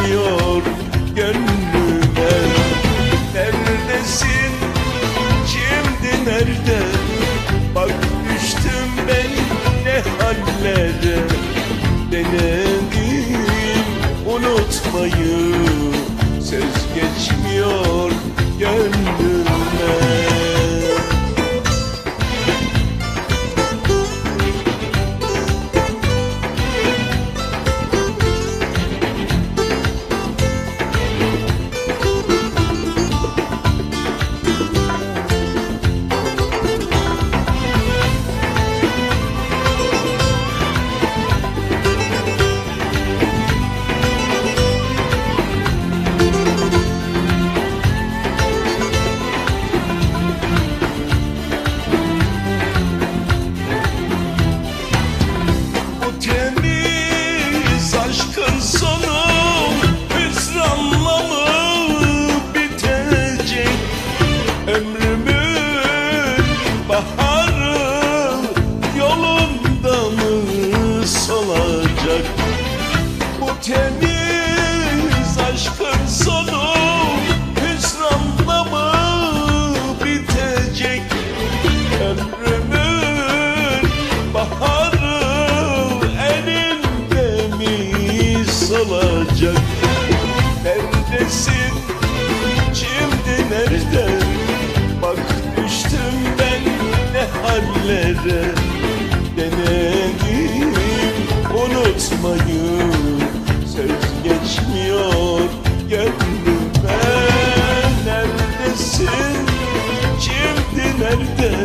geçmiyor gönlüme. Neredesin? Şimdi nerede? Bak düştüm ben ne hallere. Denedim unutmayı Bu temiz aşkın sonu hüsranla mı bitecek? Ömrümün baharı yolunda mı solacak? Bu temiz hallere Denedim. Unutmayı Söz geçmiyor gönlümden Neredesin? Şimdi nerede?